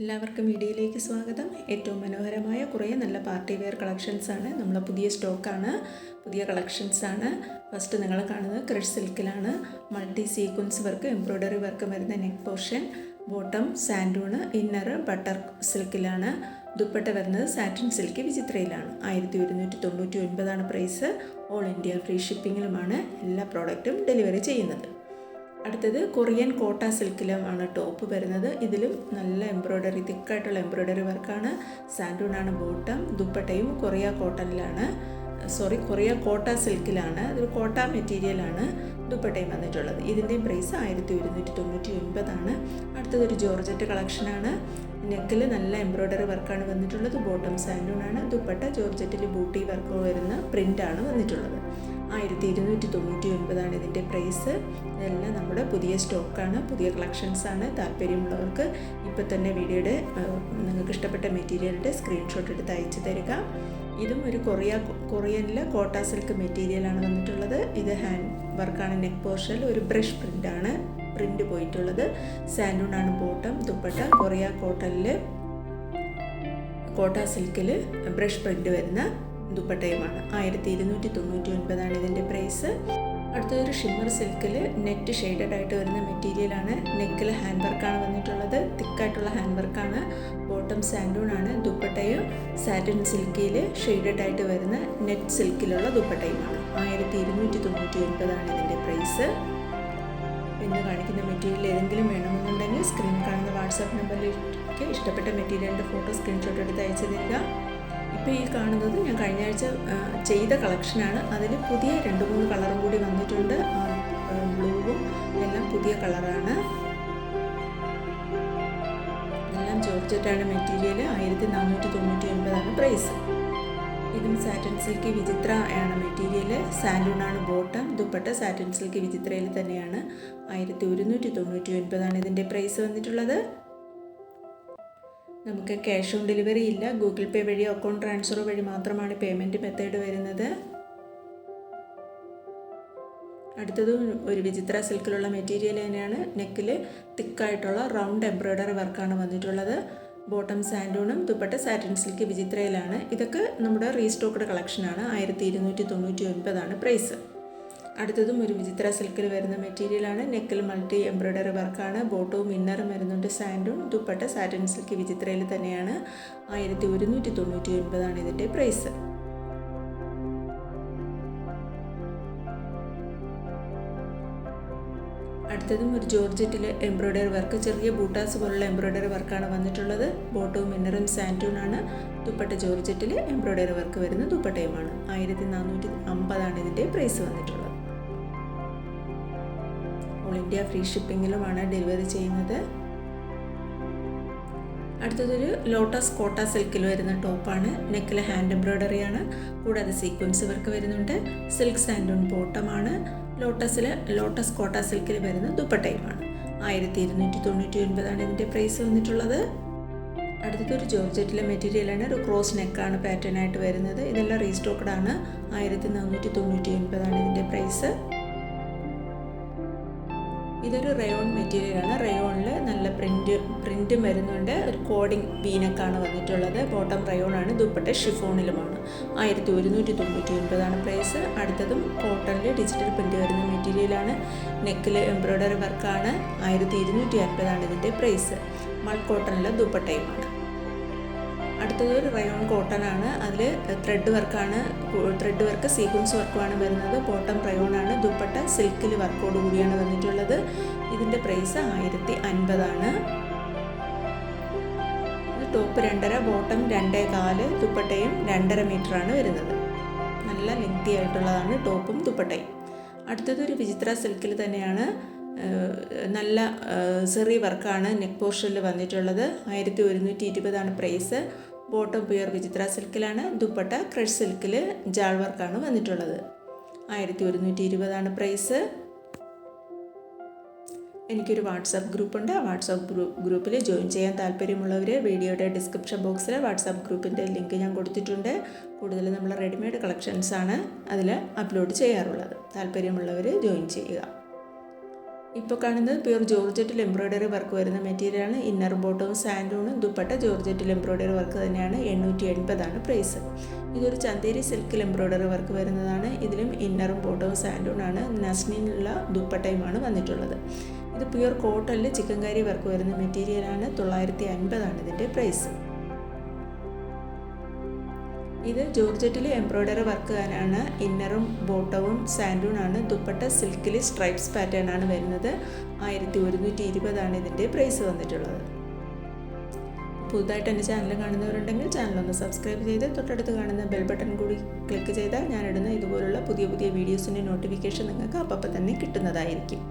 എല്ലാവർക്കും വീഡിയോയിലേക്ക് സ്വാഗതം. ഏറ്റവും മനോഹരമായ കുറേ നല്ല പാർട്ടി വെയർ കളക്ഷൻസ് ആണ്. നമ്മളെ പുതിയ സ്റ്റോക്കാണ് പുതിയ കളക്ഷൻസ് ആണ്. ഫസ്റ്റ് നിങ്ങൾ കാണുന്നത് crush സിൽക്കിലാണ്. Multi sequence work embroidery work വരുന്ന neck portion bottom santoon inner butter സിൽക്കിലാണ് dupatta വരുന്നത് സാറ്റിൻ സിൽക്ക് വിചിത്രയിലാണ്. ആയിരത്തി ഒരുന്നൂറ്റി തൊണ്ണൂറ്റി ഒൻപതാണ് പ്രൈസ് ഓൾ ഇന്ത്യ ഫ്രീ ഷിപ്പിങ്ങിലുമാണ് എല്ലാ പ്രോഡക്റ്റും ഡെലിവറി ചെയ്യുന്നത്. അടുത്തത് കൊറിയൻ കോട്ട സിൽക്കിലുമാണ് ടോപ്പ് വരുന്നത്. ഇതിലും നല്ല എംബ്രോയ്ഡറി തിക്കായിട്ടുള്ള എംബ്രോയ്ഡറി വർക്കാണ് സാൻഡൂണാണ് ബോട്ടം ദുപ്പട്ടയും കൊറിയ കോട്ടണിലാണ് സോറി കൊറിയ കോട്ട സിൽക്കിലാണ്. ഇതൊരു കോട്ട മെറ്റീരിയലാണ് ദുപ്പട്ടയും വന്നിട്ടുള്ളത്. ഇതിന്റെയും പ്രൈസ് ആയിരത്തി ഒരുന്നൂറ്റി തൊണ്ണൂറ്റി ഒൻപതാണ് അടുത്തത് ഒരു ജോർജറ്റ് കളക്ഷനാണ് നെക്കിൽ നല്ല എംബ്രോയ്ഡറി വർക്കാണ് വന്നിട്ടുള്ളത്. ബോട്ടം സാൻഡൂണാണ് ദുപ്പട്ട ജോർജറ്റിൽ ബൂട്ടി വർക്ക് വരുന്ന പ്രിന്റാണ് വന്നിട്ടുള്ളത്. ആയിരത്തി ഇരുന്നൂറ്റി തൊണ്ണൂറ്റി ഒൻപതാണ് ഇതിന്റെ പ്രൈസ്. ഇതെല്ലാം നമ്മുടെ പുതിയ സ്റ്റോക്കാണ് പുതിയ കളക്ഷൻസാണ്. താല്പര്യമുള്ളവർക്ക് ഇപ്പോൾ തന്നെ വീഡിയോയുടെ നിങ്ങൾക്ക് ഇഷ്ടപ്പെട്ട മെറ്റീരിയലിന്റെ സ്ക്രീൻഷോട്ട് എടുത്ത് അയച്ചു തരിക. ഇതും ഒരു കൊറിയ കൊറിയനിലെ കോട്ട സിൽക്ക് മെറ്റീരിയലാണ് വന്നിട്ടുള്ളത്. ഇത് ഹാൻഡ് വർക്കാണ് നെക്ക് പോർഷൻ. ഒരു ബ്രഷ് പ്രിന്റാണ് പ്രിന്റ് പോയിട്ടുള്ളത്. സാൻഡൂണാണ് ബോട്ടം ദുപ്പട്ട കൊറിയ കോട്ടനിൽ കോട്ട സിൽക്കിൽ ബ്രഷ് പ്രിന്റ് വരുന്ന ദുപ്പട്ടയുമാണ്. ആയിരത്തി ഇരുന്നൂറ്റി തൊണ്ണൂറ്റി ഒൻപതാണ് ഇതിന്റെ പ്രൈസ്. അടുത്തൊരു ഷിമ്മർ സിൽക്കിൽ നെറ്റ് ഷെയ്ഡഡ് ആയിട്ട് വരുന്ന മെറ്റീരിയലാണ് നെക്കിൽ ഹാൻഡ് വർക്കാണ് വന്നിട്ടുള്ളത്. തിക്കായിട്ടുള്ള ഹാൻഡ് വർക്കാണ് ബോട്ടം സാൻഡൂൺ ആണ് ദുപ്പട്ടയും. സാറ്റിൻ സിൽക്കിയിൽ ഷെയ്ഡഡ് ആയിട്ട് വരുന്ന നെറ്റ് സിൽക്കിലുള്ള ദുപ്പട്ടയുമാണ്. ആയിരത്തി ഇരുന്നൂറ്റി തൊണ്ണൂറ്റി ഒൻപതാണ് ഇതിന്റെ പ്രൈസ്. ഇന്ന് കാണിക്കുന്ന മെറ്റീരിയൽ ഏതെങ്കിലും വേണമെന്നുണ്ടെങ്കിൽ സ്ക്രീൻ കാണുന്ന വാട്സാപ്പ് നമ്പറിലേക്ക് ഇഷ്ടപ്പെട്ട മെറ്റീരിയലിന്റെ ഫോട്ടോ സ്ക്രീൻഷോട്ട് എടുത്ത് അയച്ചു തരിക. ഇപ്പോൾ ഈ കാണുന്നത് ഞാൻ കഴിഞ്ഞ ആഴ്ച ചെയ്ത കളക്ഷനാണ്. അതിൽ പുതിയ രണ്ട് മൂന്ന് കളറും കൂടി വന്നിട്ടുണ്ട്. ബ്ലൂവും എല്ലാം പുതിയ കളറാണ്. എല്ലാം ജോർജറ്റാണ് മെറ്റീരിയൽ ആയിരത്തി നാനൂറ്റി തൊണ്ണൂറ്റി ഒൻപതാണ് പ്രൈസ്. ഇതും സാറ്റൻ സിൽക്ക് വിചിത്ര ആണ് മെറ്റീരിയൽ സാൻഡൂണാണ് ബോട്ടം. ദുപ്പട്ട സാറ്റൻ സിൽക്ക് വിചിത്രയിൽ തന്നെയാണ്. ആയിരത്തി ഒരുന്നൂറ്റി തൊണ്ണൂറ്റി ഒൻപതാണ് ഇതിന്റെ പ്രൈസ് വന്നിട്ടുള്ളത്. നമുക്ക് ക്യാഷ് ഓൺ ഡെലിവറി ഇല്ല. ഗൂഗിൾ പേ വഴി അക്കൗണ്ട് ട്രാൻസ്ഫർ വഴി മാത്രമാണ് പേയ്മെന്റ് മെത്തേഡ് വരുന്നത്. അടുത്തത് ഒരു വിചിത്ര സിൽക്കിലുള്ള മെറ്റീരിയൽ തന്നെയാണ്. നെക്കിൽ തിക്കായിട്ടുള്ള റൗണ്ട് എംബ്രോയ്ഡറി വർക്കാണ് വന്നിട്ടുള്ളത്. ബോട്ടം സാൻഡൂണും ദുപ്പട്ട സാറ്റിൻ സിൽക്ക് വിചിത്രയിലാണ്. ഇതൊക്കെ നമ്മുടെ റീസ്റ്റോക്ക്ഡ് കളക്ഷനാണ് ആയിരത്തി ഇരുന്നൂറ്റി തൊണ്ണൂറ്റി ഒൻപതാണ് പ്രൈസ് അടുത്തതും ഒരു വിചിത്ര സിൽക്കിൽ വരുന്ന മെറ്റീരിയലാണ് നെക്കിൽ മൾട്ടി എംബ്രോയ്ഡറി വർക്കാണ് ബോട്ടവും ഇന്നറും വരുന്നുണ്ട് സാൻഡും ദുപ്പട്ട സാറ്റൻ സിൽക്ക് വിചിത്രയിൽ തന്നെയാണ്. ആയിരത്തി ഒരുന്നൂറ്റി തൊണ്ണൂറ്റി ഒൻപതാണ് ഇതിന്റെ പ്രൈസ് അടുത്തതും ഒരു ജോർജറ്റിൽ എംബ്രോയ്ഡറി വർക്ക് ചെറിയ ബൂട്ടാസ് പോലുള്ള എംബ്രോയ്ഡറി വർക്കാണ് വന്നിട്ടുള്ളത്. ബോട്ടവും സാന്റൂൺ ആണ്. ദുപ്പട്ട ജോർജറ്റിൽ എംബ്രോയ്ഡറി വർക്ക് വരുന്ന ദുപ്പട്ടയുമാണ്. ആയിരത്തി നാനൂറ്റി അമ്പതാണ് ഇതിന്റെ പ്രൈസ് വന്നിട്ടുള്ളത്. ഇന്ത്യ ഫ്രീ ഷിപ്പിങ്ങിലുമാണ് ഡെലിവറി ചെയ്യുന്നത്. അടുത്തതൊരു ലോട്ടസ് കോട്ട സിൽക്കിൽ വരുന്ന ടോപ്പാണ്. നെക്കിൽ ഹാൻഡ് എംബ്രോയ്ഡറി ആണ്. കൂടാതെ സീക്വൻസ് വർക്ക് വരുന്നുണ്ട്. സിൽക്ക് സാൻഡൂൺ ബോട്ടമാണ്. ലോട്ടസിൽ ലോട്ടസ് കോട്ട സിൽക്കിൽ വരുന്ന ദുപ്പട്ടയുമാണ്. ആയിരത്തി ഇരുന്നൂറ്റി തൊണ്ണൂറ്റി ഒൻപതാണ് ഇതിന്റെ പ്രൈസ് വന്നിട്ടുള്ളത്. അടുത്തതൊരു ജോർജറ്റിലെ മെറ്റീരിയലാണ്. ഒരു ക്രോസ് നെക്കാണ് പാറ്റേൺ ആയിട്ട് വരുന്നത്. ഇതെല്ലാം റീസ്റ്റോക്ക്ഡ് ആണ്. ആയിരത്തി നാനൂറ്റി തൊണ്ണൂറ്റി ഒൻപതാണ് ഇതിന്റെ പ്രൈസ്. ഇതൊരു റയോൺ മെറ്റീരിയലാണ് റയോണിൽ നല്ല പ്രിന്റ് പ്രിന്റും വരുന്നുണ്ട്. ഒരു കോഡിങ് വീനക്കാണ് വന്നിട്ടുള്ളത്. ബോട്ടം റയോൺ ആണ്. ദുപ്പട്ട ഷിഫോണിലുമാണ് ആയിരത്തി ഒരുന്നൂറ്റി തൊണ്ണൂറ്റി ഒൻപതാണ് പ്രൈസ് അടുത്തതും കോട്ടണിൽ ഡിജിറ്റൽ പ്രിന്റ് വരുന്ന മെറ്റീരിയലാണ് നെക്കിൽ എംബ്രോയ്ഡറി വർക്കാണ് ആയിരത്തി ഇരുന്നൂറ്റി അൻപതാണ് ഇതിന്റെ പ്രൈസ് മൾ കോട്ടണിലെ ദുപ്പട്ടയുമാണ്. അടുത്തത് റയോൺ കോട്ടൺ ആണ് അതിൽ ത്രെഡ് വർക്കാണ് ത്രെഡ് വർക്ക് സീക്വൻസ് വർക്കുമാണ് വരുന്നത്. ബോട്ടം റയോൺ ആണ് ദുപ്പട്ട സിൽക്കിൽ വർക്കോട് കൂടിയാണ് വന്നിട്ടുള്ളത്. ഇതിന്റെ പ്രൈസ് ആയിരത്തി അൻപതാണ് ടോപ്പ് രണ്ടര ബോട്ടം രണ്ടേ കാൽ ദുപ്പട്ടയും രണ്ടര ആണ് വരുന്നത്. നല്ല ലെങ്തി ആയിട്ടുള്ളതാണ് ടോപ്പും ദുപ്പട്ടയും. അടുത്തത് ഒരു വിചിത്ര സിൽക്കിൽ തന്നെയാണ്. നല്ല സെറി വർക്കാണ് നെക്ക് പോർഷനിൽ വന്നിട്ടുള്ളത്. ആയിരത്തി ഒരുന്നൂറ്റി ഇരുപതാണ് പ്രൈസ് ബോട്ടം പിയർ വിചിത്ര സിൽക്കിലാണ് ദുപ്പട്ട ക്രഷ് സിൽക്കിൽ ജാൾ വർക്കാണ് വന്നിട്ടുള്ളത്. ആയിരത്തി ഒരുന്നൂറ്റി ഇരുപതാണ് പ്രൈസ്. എനിക്കൊരു വാട്സാപ്പ് ഗ്രൂപ്പുണ്ട്. ആ വാട്സാപ്പ് ഗ്രൂപ്പ് ഗ്രൂപ്പിൽ ജോയിൻ ചെയ്യാൻ താല്പര്യമുള്ളവർ വീഡിയോയുടെ ഡിസ്ക്രിപ്ഷൻ ബോക്സിൽ വാട്സാപ്പ് ഗ്രൂപ്പിന്റെ ലിങ്ക് ഞാൻ കൊടുത്തിട്ടുണ്ട്. കൂടുതൽ നമ്മൾ റെഡിമെയ്ഡ് കളക്ഷൻസാണ് അതിൽ അപ്ലോഡ് ചെയ്യാറുള്ളത്. താല്പര്യമുള്ളവർ ജോയിൻ ചെയ്യുക. ഇപ്പോൾ കാണുന്നത് പ്യൂർ ജോർജറ്റിൽ എംബ്രോയ്ഡറി വർക്ക് വരുന്ന മെറ്റീരിയലാണ് ഇന്നർ ബോട്ടവും സാൻഡൂണും ദുപ്പട്ട ജോർജറ്റിൽ എംബ്രോയ്ഡറി വർക്ക് തന്നെയാണ്. എണ്ണൂറ്റി എൺപതാണ് പ്രൈസ് ഇതൊരു ചന്തേരി സിൽക്കിൽ എംബ്രോയ്ഡറി വർക്ക് വരുന്നതാണ്. ഇതിലും ഇന്നറും ബോട്ടവും സാൻഡൂണാണ് നസ്നിനുള്ള ദുപ്പട്ടയുമാണ് വന്നിട്ടുള്ളത്. ഇത് പ്യൂർ കോട്ടണിൽ ചിക്കൻകാരി വർക്ക് വരുന്ന മെറ്റീരിയലാണ് തൊള്ളായിരത്തി അൻപതാണ് ഇതിന്റെ പ്രൈസ് ഇത് ജോർജറ്റിൽ എംബ്രോയ്ഡറി വർക്ക് ആണ് ഇന്നറും ബോട്ടവും സാൻഡൂണാണ്. ദുപ്പട്ട സിൽക്കിൽ സ്ട്രൈപ്സ് പാറ്റേൺ ആണ് വരുന്നത്. ആയിരത്തി ഒരുന്നൂറ്റി ഇരുപതാണ് ഇതിന്റെ പ്രൈസ് വന്നിട്ടുള്ളത്. പുതുതായിട്ട് എന്റെ ചാനൽ കാണുന്നവരുണ്ടെങ്കിൽ ചാനലൊന്ന് സബ്സ്ക്രൈബ് ചെയ്ത് തൊട്ടടുത്ത് കാണുന്ന ബെൽ ബട്ടൺ കൂടി ക്ലിക്ക് ചെയ്താൽ ഞാനിടുന്ന ഇതുപോലുള്ള പുതിയ പുതിയ വീഡിയോസിന്റെ നോട്ടിഫിക്കേഷൻ നിങ്ങൾക്ക് അപ്പം തന്നെ കിട്ടുന്നതായിരിക്കും.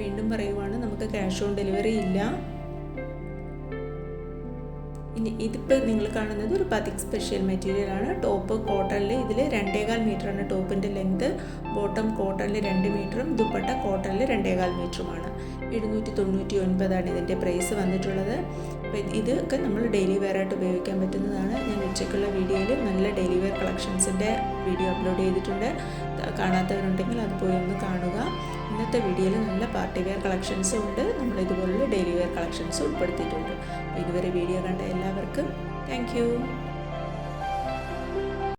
വീണ്ടും പറയുവാണ് നമുക്ക് ക്യാഷ് ഓൺ ഡെലിവറി ഇല്ല. ഇനി ഇതിപ്പോൾ നിങ്ങൾ കാണുന്നത് ഒരു പതിക് സ്പെഷ്യൽ മെറ്റീരിയൽ ആണ്. ടോപ്പ് കോട്ടണിൽ ഇതിൽ രണ്ടേകാൽ മീറ്ററാണ് ടോപ്പിന്റെ ലെങ്ത് ബോട്ടം കോട്ടണിൽ രണ്ട് മീറ്ററും ദുപ്പട്ട കോട്ടണിൽ രണ്ടേകാൽ മീറ്ററുമാണ് എഴുന്നൂറ്റി തൊണ്ണൂറ്റി ഒൻപതാണ് ഇതിന്റെ പ്രൈസ് വന്നിട്ടുള്ളത്. ഇതൊക്കെ നമ്മൾ ഡെയിലി വെയർ ആയിട്ട് ഉപയോഗിക്കാൻ പറ്റുന്നതാണ്. ഞാൻ ഉച്ചയ്ക്കുള്ള വീഡിയോയിൽ നല്ല ഡെയിലി വെയർ കളക്ഷൻസിന്റെ വീഡിയോ അപ്ലോഡ് ചെയ്തിട്ടുണ്ട്. കാണാത്തവരുണ്ടെങ്കിൽ അത് പോയി ഒന്ന് കാണുക. ഇന്നത്തെ വീഡിയോയിൽ നല്ല പാർട്ടി വെയർ കളക്ഷൻസും ഉണ്ട്. നമ്മൾ ഇതുപോലുള്ള ഡെയിലി വെയർ കളക്ഷൻസും ഉൾപ്പെടുത്തിയിട്ടുണ്ട്. ഇതുവരെ വീഡിയോ കണ്ട എല്ലാവർക്കും താങ്ക്